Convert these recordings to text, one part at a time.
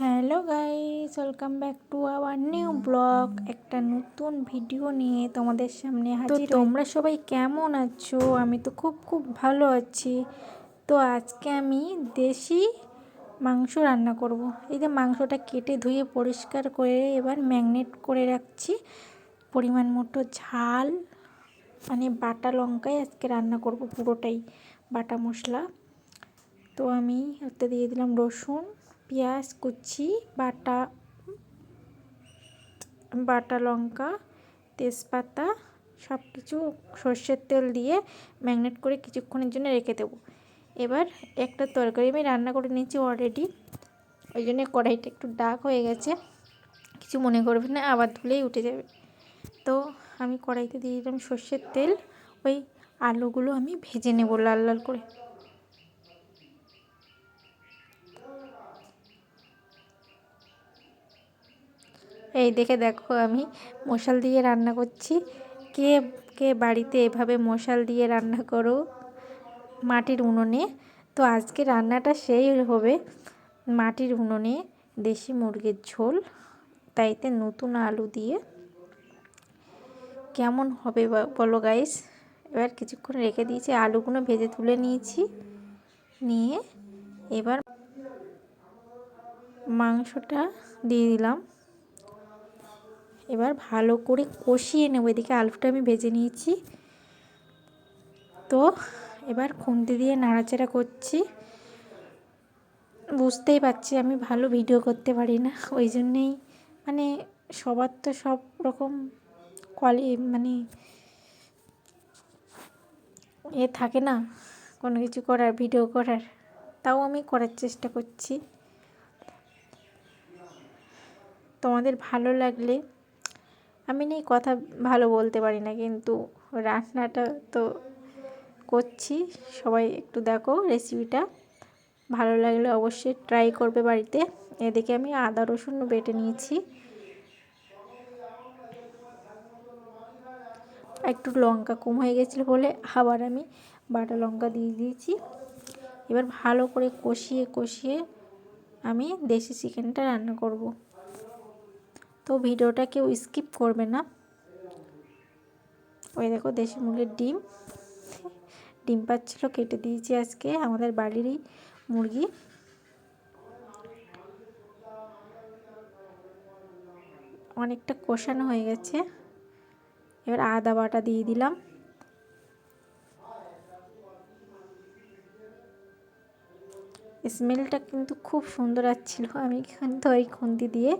Hello guys welcome back to our new blog. একটা নতুন video নিয়ে তোমাদের সামনে হাজির তোমরা সবাই কেমন আছো? আমি তো খুব খুব ভালো আছি। তো আজকে আমি দেশি মাংস রান্না করব। এই যে মাংসটা কেটে ধুয়ে পরিষ্কার করে এবার ম্যাগনেট করে রাখছি। পরিমাণ মতো ঝাল মানে বাটা লঙ্কায় আজকে রান্না করব পুরোটাই বাটা মশলা। তো আমি ওতে দিয়ে দিলাম রসুন পেঁয়াজ, কুচি, বাটা বাটা লঙ্কা, তেজপাতা সব কিছু সর্ষের তেল দিয়ে ম্যাগনেট করে কিছুক্ষণের জন্য রেখে দেবো। এবার একটা তরকারি আমি রান্না করে নিয়েছি অলরেডি ওই জন্য কড়াইটা একটু ডাক হয়ে গেছে। কিছু মনে করবে না, আবার ধুলেই উঠে যাবে। তো আমি কড়াইতে দিয়ে দিলাম সর্ষের তেল। ওই আলুগুলো আমি ভেজে নেব লাল লাল করে। এই দেখে দেখো আমি মশাল দিয়ে রান্না করছি। কে কে বাড়িতে এভাবে মশাল দিয়ে রান্না করো মাটির উনুনে? তো আজকে রান্নাটা সেই হবে মাটির উনুনে দেশি মুরগির ঝোল, তাইতে নতুন আলু দিয়ে। কেমন হবে বলো গাইস এবার কিছুক্ষণ রেখে দিয়েছি, আলুগুলো ভেজে তুলে নিয়েছি, নিয়ে এবার মাংসটা দিয়ে দিলাম। এবার ভালো করে কষিয়ে নেব। এদিকে আলুটা আমি ভেজে নিয়েছি। তো এবার খুন্তি দিয়ে নাড়াচাড়া করছি। বুঝতেই পারছি আমি ভালো ভিডিও করতে পারি না। ওই জন্যেই মানে সবার তো সব রকম কোয়ালি মানে এ থাকে না, কোনো কিছু করার, ভিডিও করার। তাও আমি করার চেষ্টা করছি। তোমাদের ভালো লাগলে আমি নেই কথা ভালো বলতে পারি না, কিন্তু রান্নাটা তো করছি। সবাই একটু দেখো রেসিপিটা ভালো লাগলে অবশ্যই ট্রাই করবে বাড়িতে। এদিকে আমি আদা রসুন বেটে নিয়েছি। একটু লঙ্কা কম হয়ে গেছিল বলে আবার আমি বাটা লঙ্কা দিয়ে দিয়েছি। এবার ভালো করে কষিয়ে কষিয়ে আমি দেশি চিকেনটা রান্না করব। তো ভিডিওটা কেউ স্কিপ করবে না। ওই দেখো দেশি মুরগির ডিম। ডিম পাচ্ছিলো, কেটে দিয়েছি আজকে আমাদের বাড়িরই মুরগি। অনেকটা কষানো হয়ে গেছে। এবার আদা বাটা দিয়ে দিলাম। স্মেলটা কিন্তু খুব সুন্দর আসছিল। আমি কিন্তু ওই খুন্তি দিয়ে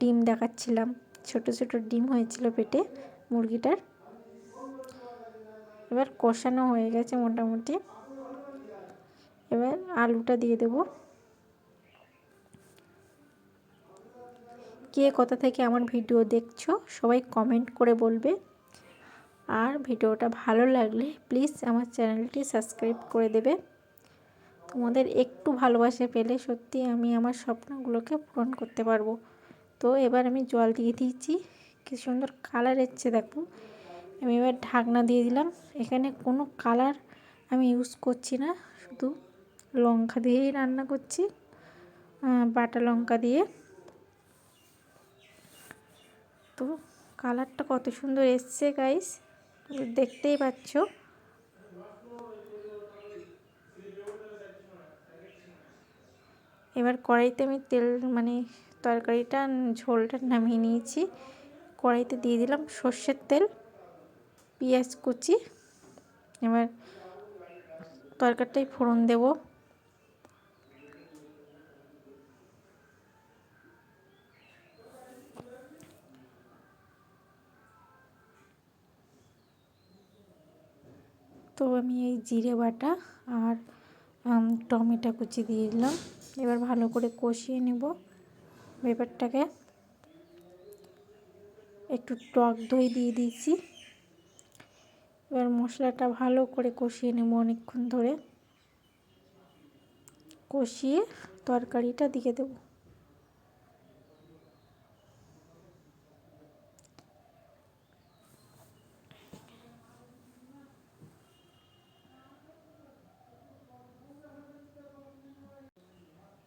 ডিম দেখাচ্ছিলাম। ছোট ছোট ডিম হয়েছিল পেটে মুরগিটার। এবার কষানো হয়ে গেছে মোটামুটি। এবার আলুটা দিয়ে দেব। কে কোথা থেকে আমার ভিডিও দেখছ, সবাই কমেন্ট করে বলবে। আর ভিডিওটা ভালো লাগলে প্লিজ আমার চ্যানেলটি সাবস্ক্রাইব করে দেবে। তোমাদের একটু ভালোবাসা পেলে সত্যি আমি আমার স্বপ্নগুলোকে পূরণ করতে পারব। তো এবার আমি জল দিয়ে দিয়েছি কি সুন্দর কালার এসছে, দেখো। আমি এবার ঢাকনা দিয়ে দিলাম। এখানে কোনো কালার আমি ইউজ করছি না। শুধু লঙ্কা দিয়েই রান্না করছি। বাটা লঙ্কা দিয়ে। তো কালারটা কত সুন্দর এসছে গাইস দেখতেই পাচ্ছ। এবার কড়াইতে আমি তেল মানে তরকারিটা, ঝোলটা নামিয়ে নিয়েছি। কড়াইতে দিয়ে দিলাম সর্ষের তেল, পেঁয়াজ কুচি। এবার তরকারিটাই ফোড়ন দেব। তো আমি এই জিরে বাটা আর টমেটো কুচি দিয়ে দিলাম। এবার ভালো করে কষিয়ে নেব ব্যাপারটাকে। একটু টক দই দিয়ে দিয়েছি। এবার মশলাটা ভালো করে কষিয়ে নেব অনেকক্ষণ ধরে। কষিয়ে তরকারিটা দিয়ে দেবো।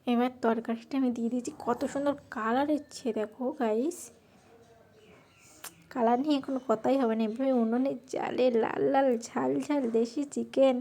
এবার তরকারিটা আমি দিয়ে দিয়েছি। কত সুন্দর কালার এসছে দেখো গাইস কালার নিয়ে কোনো কথাই হবে না। এভাবে উনুনের জালে লাল লাল ঝাল ঝাল দেশি চিকেন